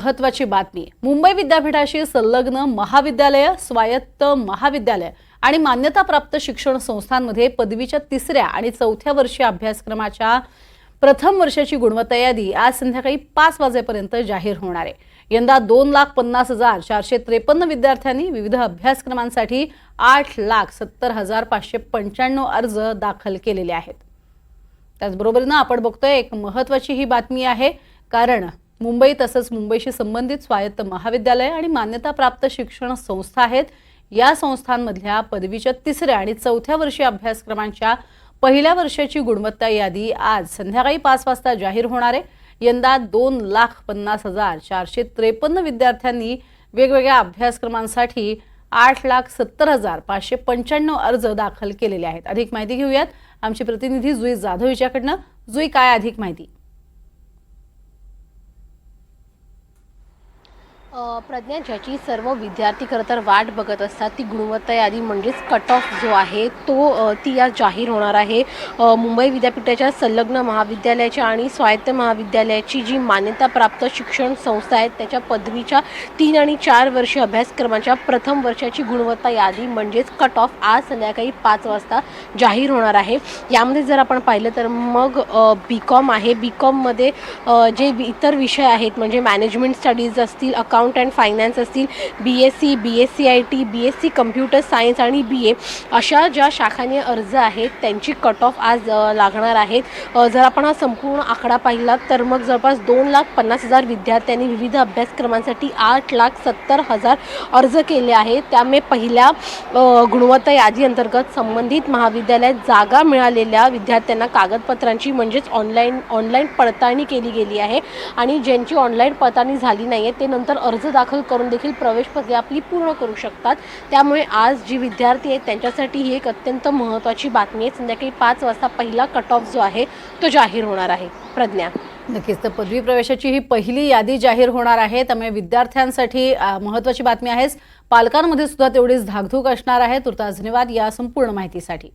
महत्वाची बातमी. मुंबई विद्यापीठाशी संलग्न महाविद्यालय स्वायत्त महाविद्यालय आणि मान्यताप्राप्त शिक्षण संस्थांमध्ये पदवीच्या तिसऱ्या आणि चौथ्या वर्षी अभ्यासक्रमाच्या प्रथम वर्षाची गुणवत्ता यादी आज संध्याकाळी पाच वाजेपर्यंत जाहीर होणार आहे. यंदा दोन लाख पन्नास हजार चारशे त्रेपन्न विद्यार्थ्यांनी विविध अभ्यासक्रमांसाठी आठ लाख सत्तर हजार पाचशे पंच्याण्णव अर्ज दाखल केलेले आहेत. त्याचबरोबरीनं आपण बघतोय एक महत्वाची ही बातमी आहे कारण मुंबई तसंच मुंबईशी संबंधित स्वायत्त महाविद्यालय आणि मान्यताप्राप्त शिक्षण संस्था आहेत. या संस्थांमधल्या पदवीच्या तिसऱ्या आणि चौथ्या वर्षी अभ्यासक्रमांच्या पहिल्या वर्षाची गुणवत्ता यादी आज संध्याकाळी पाच वाजता जाहीर होणार आहे. यंदा दोन लाख पन्नास हजार चारशे त्रेपन्न विद्यार्थ्यांनी वेगवेगळ्या अभ्यासक्रमांसाठी आठ लाख सत्तर हजार पाचशे पंच्याण्णव अर्ज दाखल केलेले आहेत. अधिक माहिती घेऊयात. आमची प्रतिनिधी जुई जाधव हिच्याकडनं. जुई काय अधिक माहिती? प्रज्ञा ज्याची सर्व विद्यार्थी खरं तर वाट बघत असतात. ती गुणवत्ता यादी म्हणजेच कट ऑफ जो आहे तो ती आज जाहीर होणार आहे. मुंबई विद्यापीठाच्या संलग्न महाविद्यालयाच्या आणि स्वायत्त महाविद्यालयाची जी मान्यताप्राप्त शिक्षण संस्था आहेत त्याच्या पदवीच्या तीन आणि चार वर्ष अभ्यासक्रमाच्या प्रथम वर्षाची गुणवत्ता यादी म्हणजेच कट ऑफ आज संध्याकाळी पाच वाजता जाहीर होणार आहे. यामध्ये जर आपण पाहिलं तर मग बी कॉम आहे. बी कॉममध्ये जे इतर विषय आहेत म्हणजे मॅनेजमेंट स्टडीज असतील अकाउंट अँड फायनान्स असतील B S C B S C I T B S C computer science आणि बी ए अशा ज्या शाखांनी अर्ज आहेत त्यांची कट ऑफ आज लागणार आहेत. जर आपण हा संपूर्ण आकडा पाहिला तर मग जवळपास दोन लाख पन्नास हजार विद्यार्थ्यांनी विविध अभ्यासक्रमांसाठी आठ लाख सत्तर हजार अर्ज केले आहेत. त्यामुळे पहिल्या गुणवत्ता यादी अंतर्गत संबंधित महाविद्यालयात जागा मिळालेल्या विद्यार्थ्यांना कागदपत्रांची म्हणजेच ऑनलाईन ऑनलाईन पडताळणी केली गेली आहे. आणि ज्यांची ऑनलाईन पडताळणी झाली नाही आहे ते नंतर अर्ज अर्ज दाखल करून देखील प्रवेश प्रक्रिया आपली पूर्ण करू शकतात. त्यामुळे आज जी विद्यार्थी आहेत त्यांच्यासाठी ही एक अत्यंत महत्त्वाची बातमी आहे. संध्याकाळी पाच वाजता पहिला कट ऑफ जो आहे तो जाहीर होणार आहे. प्रज्ञा. नक्कीच तर पदवी प्रवेशाची ही पहिली यादी जाहीर होणार आहे. त्यामुळे विद्यार्थ्यांसाठी महत्त्वाची महत्वाची बातमी आहेच. पालकांमध्ये सुद्धा तेवढीच धाकधूक असणार आहे. तुर्तास धन्यवाद या संपूर्ण माहितीसाठी.